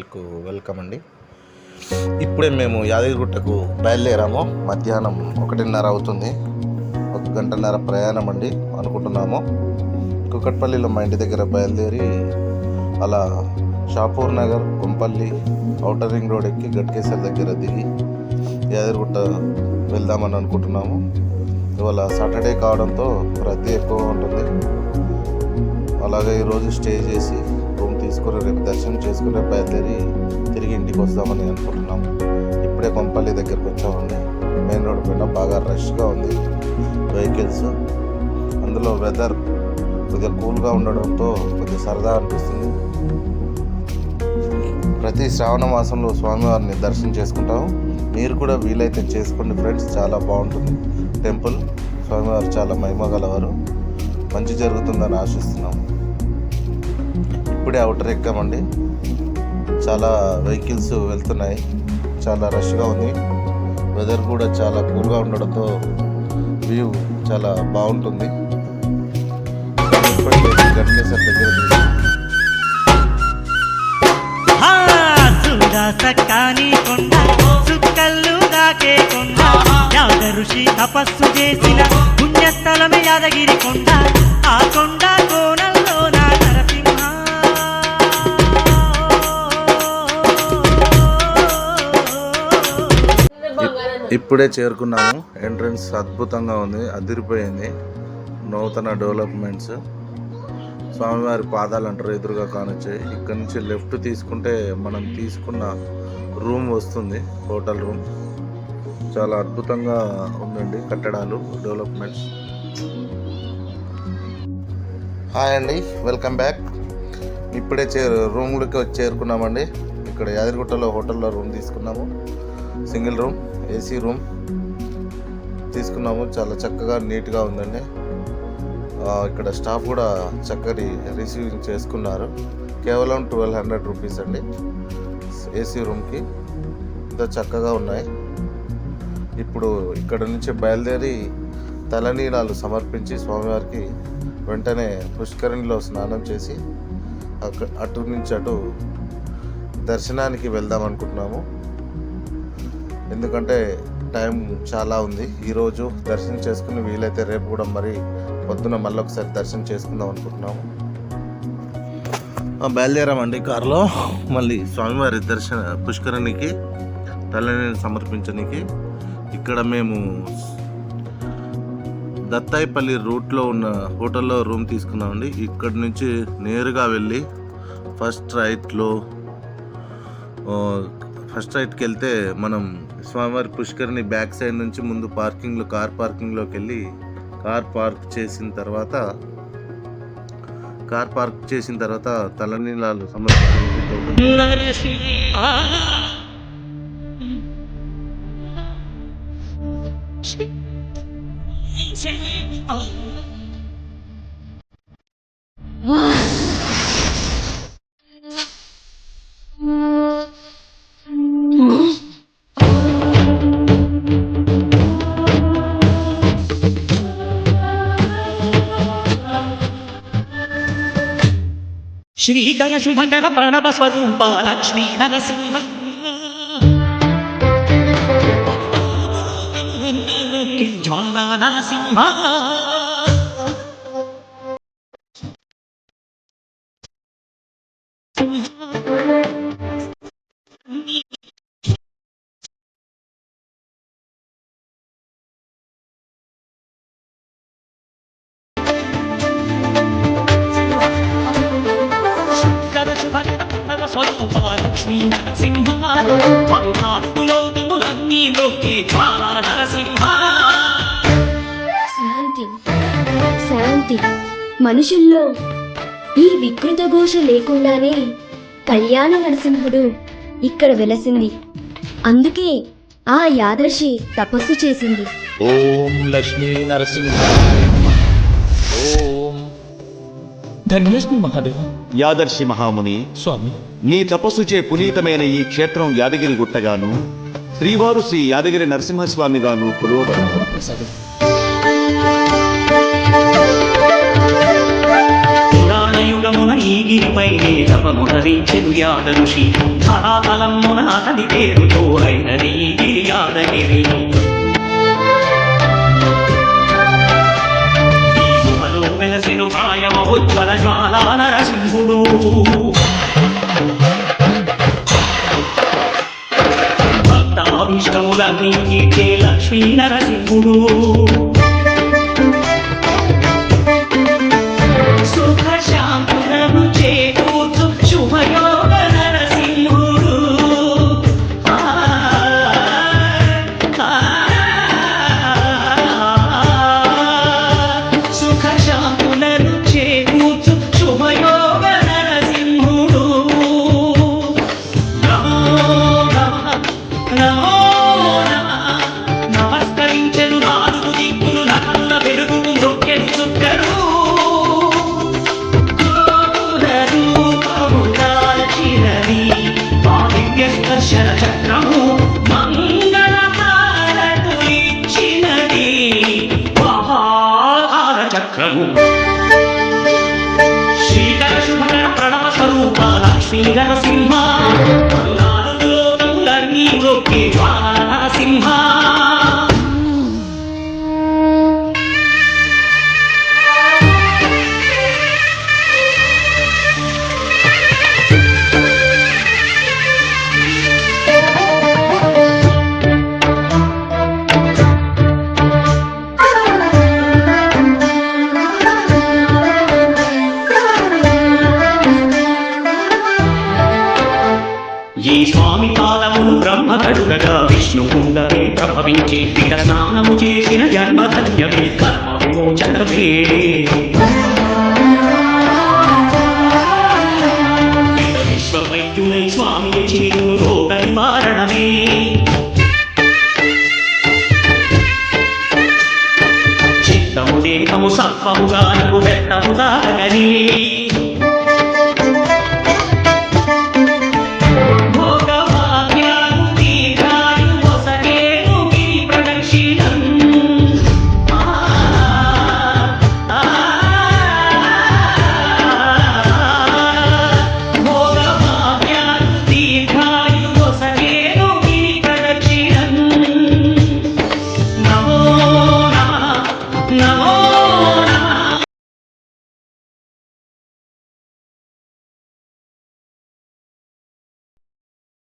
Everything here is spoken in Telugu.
వెల్కమ్ అండి. ఇప్పుడే మేము యాదగిరిగుట్టకు బయలుదేరాము. మధ్యాహ్నం ఒకటిన్నర అవుతుంది. ఒక గంటన్నర ప్రయాణం అండి అనుకుంటున్నాము. కుకట్పల్లిలో మా ఇంటి దగ్గర బయలుదేరి అలా Shapur Nagar Kompally outer ring road ఎక్కి గట్కేసర్ దగ్గర దిగి యాదగిరిగుట్ట వెళ్దామని అనుకుంటున్నాము. ఇవాళ సాటర్డే కావడంతో రద్దీ ఎక్కువ ఉంటుంది. అలాగే ఈరోజు స్టే చేసి తీసుకుని రేపు దర్శనం చేసుకుని రేపు బయలుదేరి తిరిగి ఇంటికి వస్తామని అనుకుంటున్నాం ఇప్పుడే కొంపల్లి దగ్గరికి వచ్చామండి. మెయిన్ రోడ్ పైన బాగా రష్గా ఉంది వెహికల్స్. అందులో వెదర్ కొద్దిగా కూల్గా ఉండడంతో కొద్దిగా సరదా అనిపిస్తుంది. ప్రతి శ్రావణ మాసంలో స్వామివారిని దర్శనం చేసుకుంటాము. మీరు కూడా వీలైతే చేసుకోండి ఫ్రెండ్స్ చాలా బాగుంటుంది. టెంపుల్ స్వామివారు చాలా మహిమ గలవారు. మంచి జరుగుతుందని ఆశిస్తున్నాం ఇప్పుడే అవుటర్ ఎక్కామండి. చాలా వెహికల్స్ వెళ్తున్నాయి. చాలా రష్గా ఉంది. వెదర్ కూడా చాలా కూల్గా ఉండడంతో వ్యూ చాలా బాగుంటుంది. ఇప్పటికే దగ్గర సక్కాని కొండ సుక్కల్లు దాకే కొండ యాద ఋషి తపస్సు చేసిన పుణ్యస్థలమే యాదగిరి కొండ ఆ కొండ ఇప్పుడే చేరుకున్నాము. ఎంట్రన్స్ అద్భుతంగా ఉంది అదిరిపోయింది. నూతన డెవలప్మెంట్స్. స్వామివారి పాదాలు అంటారు ఎదురుగా కానొచ్చాయి ఇక్కడ నుంచి లెఫ్ట్ తీసుకుంటే మనం తీసుకున్న రూమ్ వస్తుంది హోటల్ రూమ్. చాలా అద్భుతంగా ఉందండి కట్టడాలు డెవలప్మెంట్స్. హాయ్ అండి వెల్కమ్ బ్యాక్. ఇప్పుడే చే రూమ్లోకి వచ్చి చేరుకున్నామండి. ఇక్కడ యాదగిరిగుట్టలో హోటల్లో రూమ్ తీసుకున్నాము. Single room. ఏసీ రూమ్ తీసుకున్నాము. చాలా చక్కగా నీట్గా ఉందండి. ఇక్కడ స్టాఫ్ కూడా చక్కటి రిసీవింగ్ చేసుకున్నారు. కేవలం ట్వెల్వ్ హండ్రెడ్ రూపీస్ అండి ఏసీ రూమ్కి. ఇంత చక్కగా ఉన్నాయి. ఇప్పుడు ఇక్కడ నుంచి బయలుదేరి తలనీలాలు సమర్పించి స్వామివారికి వెంటనే పుష్కరిణిలో స్నానం చేసి అక్క- అటు నుంచి అటు దర్శనానికి వెళ్దాం అనుకుంటున్నాము. ఎందుకంటే టైం చాలా ఉంది. ఈరోజు దర్శనం చేసుకుని వీలైతే రేపు కూడా మరి పొద్దున మళ్ళీ ఒకసారి దర్శనం చేసుకుందాం అనుకుంటున్నాము. బయలుదేరామండి కారులో. మళ్ళీ స్వామివారి దర్శన పుష్కరానికి తల్లిని సమర్పించడానికి ఇక్కడ మేము దత్తాయిపల్లి రూట్లో ఉన్న హోటల్లో రూమ్ తీసుకున్నామండి. ఇక్కడ నుంచి నేరుగా వెళ్ళి ఫస్ట్ రైట్లో ఫస్ట్ రైట్కి వెళ్తే మనం స్వామివారి పుష్కరిని బ్యాక్ సైడ్ నుంచి ముందు పార్కింగ్లో కార్ పార్కింగ్లోకి వెళ్ళి కార్ పార్క్ చేసిన తర్వాత కార్ పార్క్ చేసిన తర్వాత తలనీలాలు సమర్పించి నరసింహ శ్రీకర శుభకర ప్రణవ స్వరూప లక్ష్మీ నరసింహ ప్రణవ స్వరూప లక్ష్మీ నరసింహ నరసింహ శాంతి. శాంతి. మనుషుల్లో ఈ వికృత ఘోష లేకుండానే కళ్యాణ నరసింహుడు ఇక్కడ వెలసింది. అందుకే ఆ యాదర్శి తపస్సు చేసింది. ఓం లక్ష్మీ నరసింహ. ఓం మహాదేవ. యాదర్శి మహాముని స్వామి. నీ తపస్సుచే పునీతమైన ఈ క్షేత్రం యాదగిరి గుట్టగాను శ్రీవారు శ్రీ యాదగిరి నరసింహస్వామిగాను గాను పురాణయుగమున ఈటే లక్ష్మీ నరసింహుడు. cigarro sin విష్ణుకుండలే ప్రభవించి స్నానము చేసిన జన్మధన్యమే కర్మ విమోచనమే విశ్వవైద్యులై స్వామి చేరు రోగ నివారణమే. చిత్తము దేహము సర్వముగా నీకు పెట్టము దాగనే.